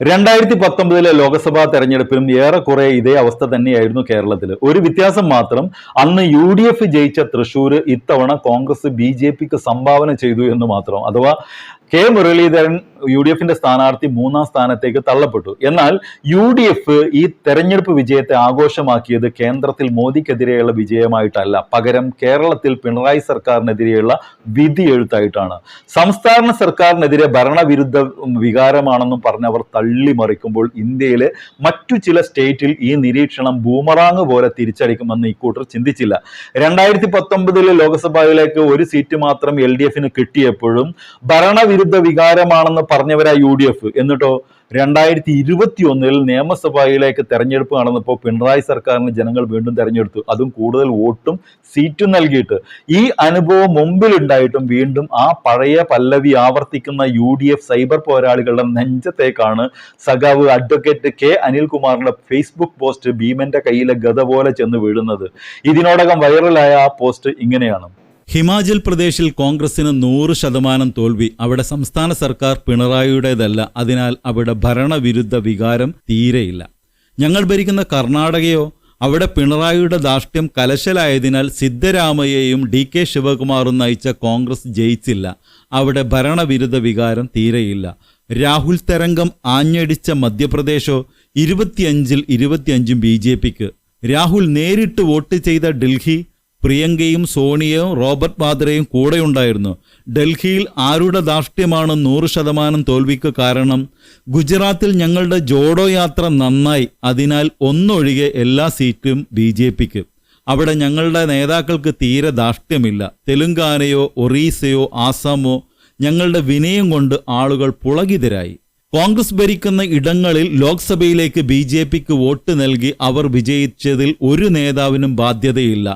രണ്ടായിരത്തി പത്തൊമ്പതിലെ ലോക്സഭാ തെരഞ്ഞെടുപ്പിലും ഏറെക്കുറെ ഇതേ അവസ്ഥ തന്നെയായിരുന്നു കേരളത്തിൽ ഒരു വ്യത്യാസം മാത്രം അന്ന് യു ഡി എഫ് ജയിച്ച തൃശൂർ ഇത്തവണ കോൺഗ്രസ് ബി ജെ പിക്ക് സംഭാവന ചെയ്തു എന്ന് മാത്രം. അഥവാ കെ മുരളീധരൻ യു ഡി എഫിന്റെ സ്ഥാനാർത്ഥി മൂന്നാം സ്ഥാനത്തേക്ക് തള്ളപ്പെട്ടു. എന്നാൽ യു ഡി എഫ് ഈ തെരഞ്ഞെടുപ്പ് വിജയത്തെ ആഘോഷമാക്കിയത് കേന്ദ്രത്തിൽ മോദിക്കെതിരെയുള്ള വിജയമായിട്ടല്ല. പകരം കേരളത്തിൽ പിണറായി സർക്കാരിനെതിരെയുള്ള വിധി എഴുത്തായിട്ടാണ് സംസ്ഥാന സർക്കാരിനെതിരെ ഭരണവിരുദ്ധ വികാരമാണെന്നും പറഞ്ഞവർ തള്ളിമറിക്കുമ്പോൾ ഇന്ത്യയിലെ മറ്റു ചില സ്റ്റേറ്റിൽ ഈ നിരീക്ഷണം ബൂമറാങ് പോലെ തിരിച്ചടിക്കുമെന്ന് ഇക്കൂട്ടർ ചിന്തിച്ചില്ല. രണ്ടായിരത്തി പത്തൊമ്പതിലെ ലോക്സഭയിലേക്ക് ഒരു സീറ്റ് മാത്രം എൽ ഡി എഫിന് കിട്ടിയപ്പോഴും ഭരണവിരുദ്ധ വികാരമാണെന്ന് പറഞ്ഞവരാ യു ഡി എഫ്. എന്നിട്ടോ രണ്ടായിരത്തി ഇരുപത്തി ഒന്നിൽ നിയമസഭയിലേക്ക് തെരഞ്ഞെടുപ്പ് നടന്നപ്പോൾ പിണറായി സർക്കാരിന് ജനങ്ങൾ വീണ്ടും തെരഞ്ഞെടുത്തു. അതും കൂടുതൽ വോട്ടും സീറ്റും നൽകിയിട്ട്. ഈ അനുഭവം മുമ്പിലുണ്ടായിട്ടും വീണ്ടും ആ പഴയ പല്ലവി ആവർത്തിക്കുന്ന യു ഡി എഫ് സൈബർ പോരാളികളുടെ നെഞ്ചത്തേക്കാണ് സഖാവ് അഡ്വക്കേറ്റ് കെ അനിൽകുമാറിന്റെ ഫേസ്ബുക്ക് പോസ്റ്റ് ഭീമന്റെ കയ്യിലെ ഗത പോലെ ചെന്ന് വീഴുന്നത്. ഇതിനോടകം വൈറലായ ആ പോസ്റ്റ് ഇങ്ങനെയാണ്. ഹിമാചൽ പ്രദേശിൽ കോൺഗ്രസിന് നൂറ് ശതമാനം തോൽവി. അവിടെ സംസ്ഥാന സർക്കാർ പിണറായിയുടേതല്ല. അതിനാൽ അവിടെ ഭരണവിരുദ്ധ വികാരം തീരെയില്ല. ഞങ്ങൾ ഭരിക്കുന്ന കർണാടകയോ അവിടെ പിണറായിയുടെ ധാർഷ്ട്യം കലശലായതിനാൽ സിദ്ധരാമയ്യയും ഡി കെ ശിവകുമാറും നയിച്ച കോൺഗ്രസ് ജയിച്ചില്ല. അവിടെ ഭരണവിരുദ്ധ വികാരം തീരെയില്ല. രാഹുൽ തരംഗം ആഞ്ഞടിച്ച മധ്യപ്രദേശോ ഇരുപത്തിയഞ്ചിൽ ഇരുപത്തിയഞ്ചും ബി ജെ പിക്ക്. രാഹുൽ നേരിട്ട് വോട്ട് ചെയ്ത ഡൽഹി പ്രിയങ്കയും സോണിയയും റോബർട്ട് വാദ്രയും കൂടെയുണ്ടായിരുന്നു ഡൽഹിയിൽ ആരുടെ ധാർഷ്ട്യമാണ് നൂറ് ശതമാനം തോൽവിക്ക് കാരണം? ഗുജറാത്തിൽ ഞങ്ങളുടെ ജോഡോ യാത്ര നന്നായി. അതിനാൽ ഒന്നൊഴികെ എല്ലാ സീറ്റും ബി ജെ പിക്ക്. അവിടെ ഞങ്ങളുടെ നേതാക്കൾക്ക് തീരെ ധാർഷ്ട്യമില്ല. തെലുങ്കാനയോ ഒറീസയോ ആസാമോ ഞങ്ങളുടെ വിനയം കൊണ്ട് ആളുകൾ പുളകിതരായി. കോൺഗ്രസ് ഭരിക്കുന്ന ഇടങ്ങളിൽ ലോക്സഭയിലേക്ക് ബി ജെ പിക്ക് വോട്ട് നൽകി അവർ വിജയിച്ചതിൽ ഒരു നേതാവിനും ബാധ്യതയില്ല.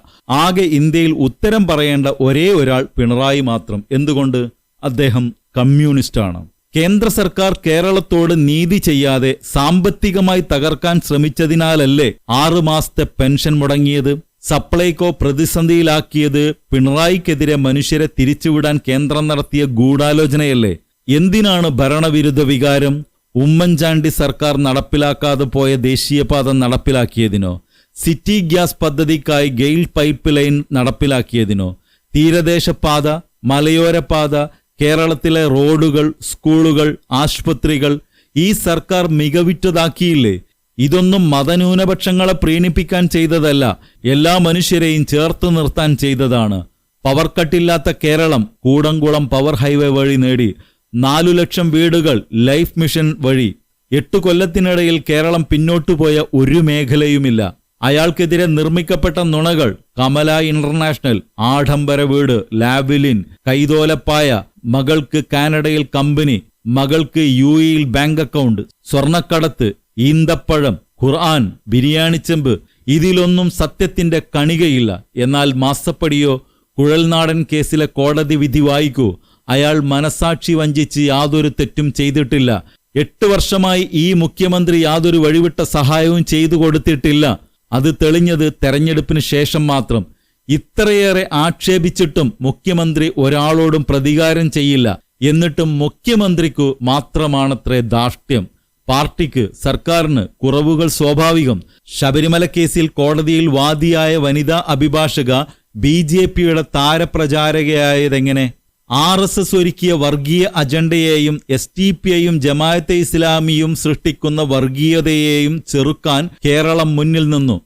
ആകെ ഇന്ത്യയിൽ ഉത്തരം പറയേണ്ട ഒരേ ഒരാൾ പിണറായി മാത്രം. എന്തുകൊണ്ട്? അദ്ദേഹം കമ്മ്യൂണിസ്റ്റാണ്. കേന്ദ്ര സർക്കാർ കേരളത്തോട് നീതി ചെയ്യാതെ സാമ്പത്തികമായി തകർക്കാൻ ശ്രമിച്ചതിനാലല്ലേ ആറു മാസത്തെ പെൻഷൻ മുടങ്ങിയത്? സപ്ലൈകോ പ്രതിസന്ധിയിലാക്കിയത് പിണറായിക്കെതിരെ മനുഷ്യരെ തിരിച്ചുവിടാൻ കേന്ദ്രം നടത്തിയ ഗൂഢാലോചനയല്ലേ? എന്തിനാണ് ഭരണവിരുദ്ധ വികാരം ഉമ്മൻചാണ്ടി സർക്കാർ നടപ്പിലാക്കാതെ പോയ ദേശീയപാത നടപ്പിലാക്കിയതിനോ സിറ്റി ഗ്യാസ് പദ്ധതിക്കായി ഗെയിൽ പൈപ്പ് ലൈൻ നടപ്പിലാക്കിയതിനോ തീരദേശപാത മലയോരപാത കേരളത്തിലെ റോഡുകൾ സ്കൂളുകൾ ആശുപത്രികൾ ഈ സർക്കാർ മികവിറ്റതാക്കിയില്ലേ? ഇതൊന്നും മതന്യൂനപക്ഷങ്ങളെ പ്രീണിപ്പിക്കാൻ ചെയ്തതല്ല എല്ലാ മനുഷ്യരെയും ചേർത്ത് നിർത്താൻ ചെയ്തതാണ്. പവർ കട്ടില്ലാത്ത കേരളം കൂടംകുളം പവർ ഹൈവേ വഴി നേടി. നാലു ലക്ഷം വീടുകൾ ലൈഫ് മിഷൻ വഴി എട്ടു കൊല്ലത്തിനിടയിൽ കേരളം പിന്നോട്ടു പോയ ഒരു മേഖലയുമില്ല. അയാൾക്കെതിരെ നിർമ്മിക്കപ്പെട്ട നുണകൾ കമല ഇന്റർനാഷണൽ ആഡംബര വീട് ലാവിലിൻ കൈതോലപ്പായ മകൾക്ക് കാനഡയിൽ കമ്പനി മകൾക്ക് യു ഇയിൽ ബാങ്ക് അക്കൗണ്ട് സ്വർണക്കടത്ത് ഈന്തപ്പഴം ഖുർആൻ ബിരിയാണിച്ചെമ്പ് ഇതിലൊന്നും സത്യത്തിന്റെ കണികയില്ല. എന്നാൽ മാസപ്പടിയോ കുഴൽനാടൻ കേസിലെ കോടതി വിധി വായിക്കൂ. അയാൾ മനസാക്ഷി വഞ്ചിച്ച് യാതൊരു തെറ്റും ചെയ്തിട്ടില്ല. എട്ട് വർഷമായി ഈ മുഖ്യമന്ത്രി യാതൊരു വഴിവിട്ട സഹായവും ചെയ്തു കൊടുത്തിട്ടില്ല. അത് തെളിഞ്ഞത് തെരഞ്ഞെടുപ്പിന് ശേഷം മാത്രം. ഇത്രയേറെ ആക്ഷേപിച്ചിട്ടും മുഖ്യമന്ത്രി ഒരാളോടും പ്രതികാരം ചെയ്യില്ല. എന്നിട്ടും മുഖ്യമന്ത്രിക്കു മാത്രമാണത്രേ ധാർഷ്ട്യം. പാർട്ടിക്ക് സർക്കാരിന് കുറവുകൾ സ്വാഭാവികം. ശബരിമല കേസിൽ കോടതിയിൽ വാദിയായ വനിതാ അഭിഭാഷക ബി ജെ പിയുടെ താരപ്രചാരകയായതെങ്ങനെ? ആർ എസ് എസ് ഒരുക്കിയ വർഗീയ അജണ്ടയെയും എസ് ടി പിയെയും ജമായത്തെ ഇസ്ലാമിയും സൃഷ്ടിക്കുന്ന വർഗീയതയെയും ചെറുക്കാൻ കേരളം മുന്നിൽ നിന്നു.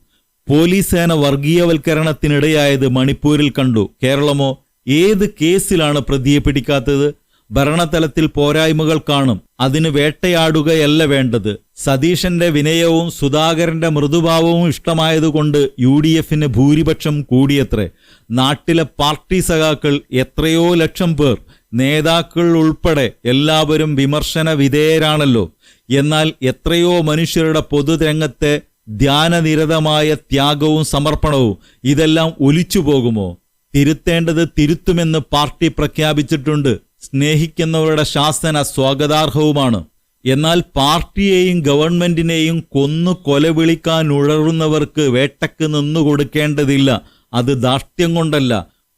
പോലീസ് സേന വർഗീയവൽക്കരണത്തിനിടയായത് മണിപ്പൂരിൽ കണ്ടു. കേരളമോ ഏത് കേസിലാണ് പ്രതിയെ പിടിക്കാത്തത്? ഭരണതലത്തിൽ പോരായ്മകൾ കാണും. അതിന് വേട്ടയാടുകയല്ല വേണ്ടത്. സതീശന്റെ വിനയവും സുധാകരന്റെ മൃദുഭാവവും ഇഷ്ടമായതുകൊണ്ട് യു ഡി എഫിന് ഭൂരിപക്ഷം കൂടിയത്രേ. നാട്ടിലെ പാർട്ടി സഖാക്കൾ എത്രയോ ലക്ഷം പേർ നേതാക്കൾ ഉൾപ്പെടെ എല്ലാവരും വിമർശന വിധേയരാണല്ലോ. എന്നാൽ എത്രയോ മനുഷ്യരുടെ പൊതുരംഗത്തെ ധ്യാനനിരതമായ ത്യാഗവും സമർപ്പണവും ഇതെല്ലാം ഒലിച്ചു പോകുമോ തിരുത്തേണ്ടത് തിരുത്തുമെന്ന് പാർട്ടി പ്രഖ്യാപിച്ചിട്ടുണ്ട്. സ്നേഹിക്കുന്നവരുടെ ശാസന സ്വാഗതാർഹവുമാണ്. എന്നാൽ പാർട്ടിയെയും ഗവൺമെന്റിനെയും കൊന്നു കൊലവിളിക്കാൻ ഉഴറുന്നവർക്ക് വേട്ടക്ക് നിന്നു കൊടുക്കേണ്ടതില്ല. അത് ദാഷ്ട്യം കൊണ്ടല്ല.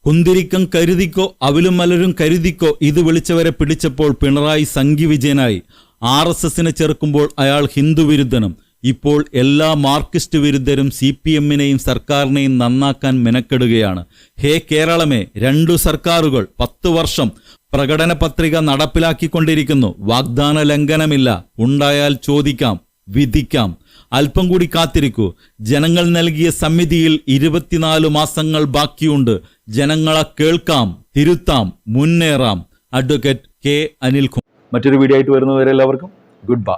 കുന്തിരിക്കം കരുതിക്കോ അവലും മലരും കരുതിക്കോ ഇത് വിളിച്ചവരെ പിടിച്ചപ്പോൾ പിണറായി സംഘി വിജയനായി. ആർ എസ് എസിനെ ചെറുക്കുമ്പോൾ അയാൾ ഹിന്ദു വിരുദ്ധനും. ഇപ്പോൾ എല്ലാ മാർക്സിസ്റ്റ് വിരുദ്ധരും സി പി എമ്മിനെയും സർക്കാരിനെയും നന്നാക്കാൻ മെനക്കെടുകയാണ്. ഹേ കേരളമേ രണ്ടു സർക്കാരുകൾ പത്തു വർഷം പ്രകടന പത്രിക നടപ്പിലാക്കിക്കൊണ്ടിരിക്കുന്നു. വാഗ്ദാന ലംഘനമില്ല. ഉണ്ടായാൽ ചോദിക്കാം വിധിക്കാം. അല്പം കൂടി കാത്തിരിക്കൂ. ജനങ്ങൾ നൽകിയ സമിതിയിൽ ഇരുപത്തിനാല് മാസങ്ങൾ ബാക്കിയുണ്ട്. ജനങ്ങളെ കേൾക്കാം തിരുത്താം മുന്നേറാം. അഡ്വക്കേറ്റ് കെ അനിൽകുമാർ. മറ്റൊരു വീഡിയോ ആയിട്ട് വരുന്നവരെല്ലാവർക്കും ഗുഡ് ബൈ